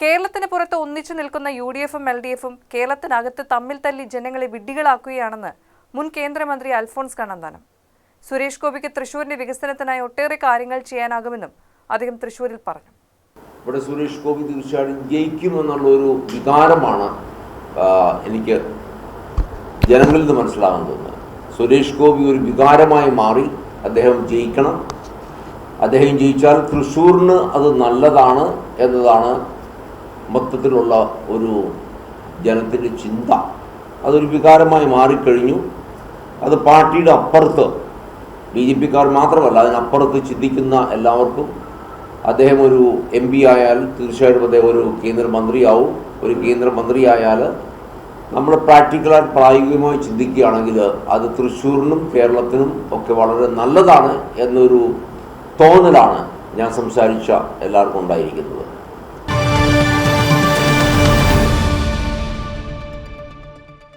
കേരളത്തിന് പുറത്ത് ഒന്നിച്ചു നിൽക്കുന്ന യു ഡി എഫും എൽ ഡി എഫും കേരളത്തിനകത്ത് തമ്മിൽ തല്ലി ജനങ്ങളെ വിഡ്ഢികളാക്കുകയാണെന്ന് മുൻ കേന്ദ്രമന്ത്രി അൽഫോൺസ് കണ്ണന്താനം. സുരേഷ് ഗോപിക്ക് തൃശൂരിന്റെ വികസനത്തിനായി ഒട്ടേറെ കാര്യങ്ങൾ ചെയ്യാനാകുമെന്നും അദ്ദേഹം തൃശൂരിൽ പറഞ്ഞു. ഇവിടെ സുരേഷ് ഗോപി തീർച്ചയായിട്ടും ജയിക്കുമെന്നുള്ളൊരു വികാരമാണ് എനിക്ക് ജനങ്ങളിൽ നിന്ന് മനസ്സിലാകാൻ തോന്നുന്നത്. സുരേഷ് ഗോപി ഒരു വികാരമായി മാറി അദ്ദേഹം ജയിക്കണം. അദ്ദേഹം ജയിച്ചാൽ തൃശ്ശൂരിന് അത് നല്ലതാണ് എന്നതാണ് മൊത്തത്തിലുള്ള ഒരു ജനത്തിന്റെ ചിന്ത അതൊരു വികാരമായി മാറിക്കഴിഞ്ഞു. അത് പാർട്ടിയുടെ അപ്പുറത്ത് ബി ജെ പിക്കാർ മാത്രമല്ല അതിനപ്പുറത്ത് ചിന്തിക്കുന്ന എല്ലാവർക്കും അദ്ദേഹം ഒരു എം പി ആയാൽ തീർച്ചയായിട്ടും അദ്ദേഹം ഒരു കേന്ദ്രമന്ത്രിയാവും. ഒരു കേന്ദ്രമന്ത്രിയായാൽ നമ്മൾ പ്രാക്ടിക്കലായി പ്രായോഗികമായി ചിന്തിക്കുകയാണെങ്കിൽ അത് തൃശ്ശൂരിനും കേരളത്തിനും ഒക്കെ വളരെ നല്ലതാണ് എന്നൊരു തോന്നലാണ് ഞാൻ സംസാരിച്ച എല്ലാവർക്കും ഉണ്ടായിരിക്കുന്നത്.